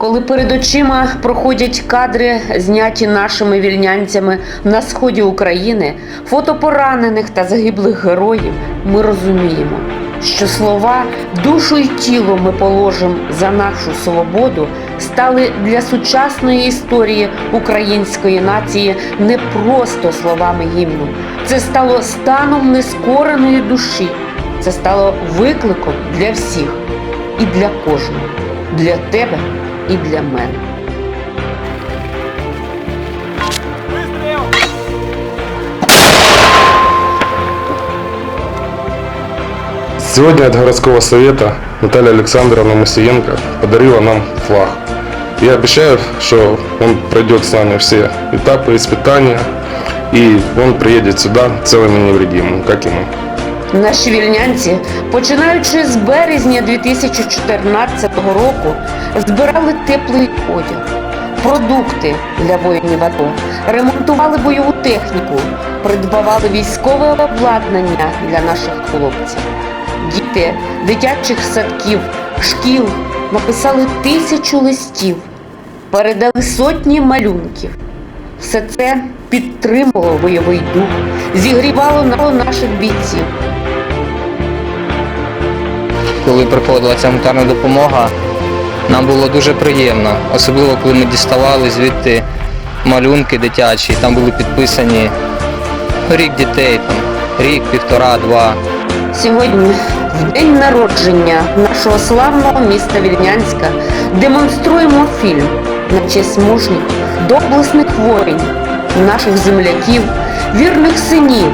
Коли перед очима проходять кадри, зняті нашими вільнянцями на сході України, фото поранених та загиблих героїв, ми розуміємо, що слова душу й тіло ми положимо за нашу свободу стали для сучасної історії української нації не просто словами гімну. Це стало станом нескореної душі. Це стало викликом для всіх і для кожного, для тебе і для мене. Сегодня от городского совета Наталья Александровна Мусиенко подарила нам флаг. Я обещаю, что он пройдет с нами все этапы испытания, и он приедет сюда целым и невредимым, как и мы. Наші вільнянці, починаючи з березня 2014 року, збирали теплий одяг, продукти для воїнів АТО, ремонтували бойову техніку, придбавали військове обладнання для наших хлопців. Діти дитячих садків, шкіл написали тисячу листів, передали сотні малюнків. Все це підтримувало бойовий дух, зігрівало на наших бійців. Коли приходила ця гуманітарна допомога, нам було дуже приємно, особливо коли ми діставали звідти малюнки дитячі, там були підписані рік дітей, там, рік, півтора, два. Сьогодні, в день народження нашого славного міста Вільнянська, демонструємо фільм на честь мужніх, доблесних воїнів, наших земляків, вірних синів,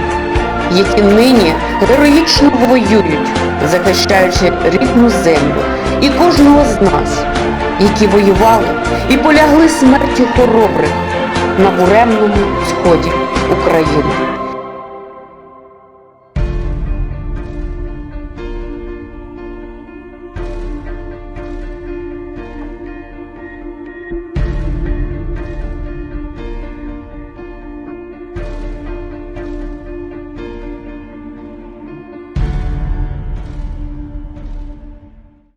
які нині героїчно воюють, захищаючи рідну землю і кожного з нас, які воювали і полягли смертю хоробрих на буремному сході України.